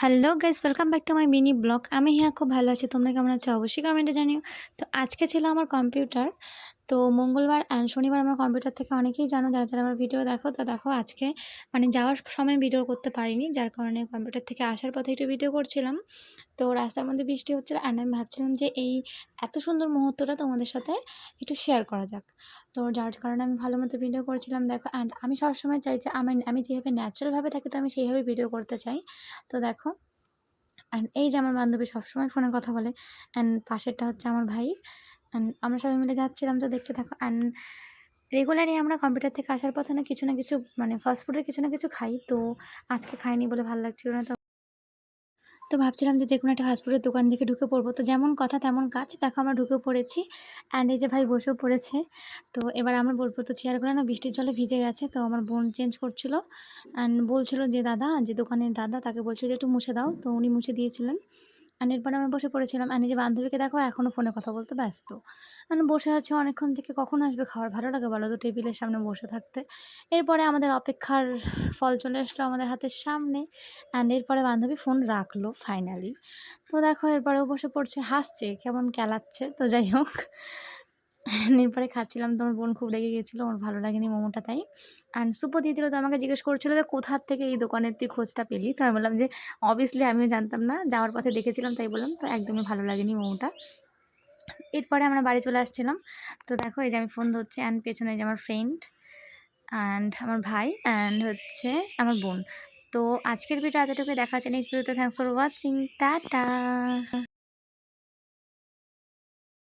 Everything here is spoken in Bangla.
Hello guys welcome back to my mini blog আমি হ্যাঁ খুব ভালো আছি, তোমরা কেমন আছো? অবশ্যই কমেন্টে জানিও। তো আজকে ছিল আমার কম্পিউটার তো মঙ্গলবার অ্যান্ড শনিবার আমার কম্পিউটার থেকে অনেকেই জানো, যারা যারা আমার ভিডিও দেখো, তো দেখো আজকে মানে যাওয়ার সময় ভিডিও করতে পারিনি, যার কারণে কম্পিউটার থেকে আসার পথে একটু ভিডিও করছিলাম। তো রাস্তার মধ্যে বৃষ্টি হচ্ছিল অ্যান্ড আমি ভাবছিলাম যে এই এত সুন্দর মুহূর্তটা তোমাদের সাথে একটু শেয়ার করা যাক। তো যার কারণে আমি ভালো মতো ভিডিও করছিলাম, দেখো অ্যান্ড আমি সবসময় চাই যে আমার, আমি যেভাবে ন্যাচারালভাবে থাকি, তো আমি সেইভাবে ভিডিও করতে চাই। তো দেখো অ্যান্ড এই যে আমার বান্ধবী সবসময় ফোনে কথা বলে অ্যান্ড পাশেরটা হচ্ছে আমার ভাই অ্যান্ড আমরা সবাই মিলে যাচ্ছিলাম, তো দেখতে থাকো অ্যান্ড রেগুলারই আমরা কম্পিউটার থেকে আসার পথে না কিছু না কিছু মানে ফাস্ট ফুডের কিছু না কিছু খাই, তো আজকে খাইনি বলে ভালো লাগছিল না, তো তো ভাবছিলাম যে যে কোনো একটা ফাস্টফুডের দোকান থেকে ঢুকে পড়ব। তো যেমন কথা তেমন কাজ, দেখো আমরা ঢুকে পড়েছি। অ্যান্ড এই যে ভাই বসেও পড়েছে। তো এবার আমরা বলব, তো চেয়ারগুলো না বৃষ্টির জলে ভিজে গেছে, তো আমার বোন চেঞ্জ করছিল। অ্যান্ড বলছিল যে, দাদা, যে দোকানের দাদা, তাকে বলছিল যে, একটু মুছে দাও। তো উনি মুছে দিয়েছিলেন। অ্যান্ড এরপরে আমি বসে পড়েছিলাম। আর নিজের বান্ধবীকে দেখো এখনও ফোনে কথা বলতে ব্যস্ত। মানে বসে আছে, অনেকক্ষণ থেকে কখন আসবে খাওয়ার ভালো লাগে বলো তো টেবিলের সামনে বসে থাকতে। এরপরে আমাদের অপেক্ষার ফল চলে আসলো আমাদের হাতের সামনে। অ্যান্ড এরপরে বান্ধবী ফোন রাখল ফাইনালি তো দেখো, এরপরেও বসে পড়ছে, হাসছে, কেমন কেলাচ্ছে, তো যাই হোক। এরপরে খাচ্ছিলাম, তো আমার বোন খুব রেগে গিয়েছিল আমার ভালো লাগেনি মোমোটা তাই। অ্যান্ড সুপো দিয়ে দিল তো আমাকে জিজ্ঞেস করছিল যে, কোথার থেকে এই দোকানের তুই খোঁজটা পেলি? তো আমি বললাম যে অবভিয়াসলি আমিও জানতাম না, যাওয়ার পথে দেখেছিলাম তাই বললাম, তো একদমই ভালো লাগেনি মোমোটা। এরপরে আমরা বাড়ি চলে আসছিলাম, তো দেখো এই যে আমি ফোন ধরছি অ্যান্ড পেছনে যে আমার ফ্রেন্ড অ্যান্ড আমার ভাই অ্যান্ড হচ্ছে আমার বোন। তো আজকের ভিডিও এতটুকু দেখা আছে নেক্সট ভিডিওতে থ্যাংকস ফর ওয়াচিং টাটা!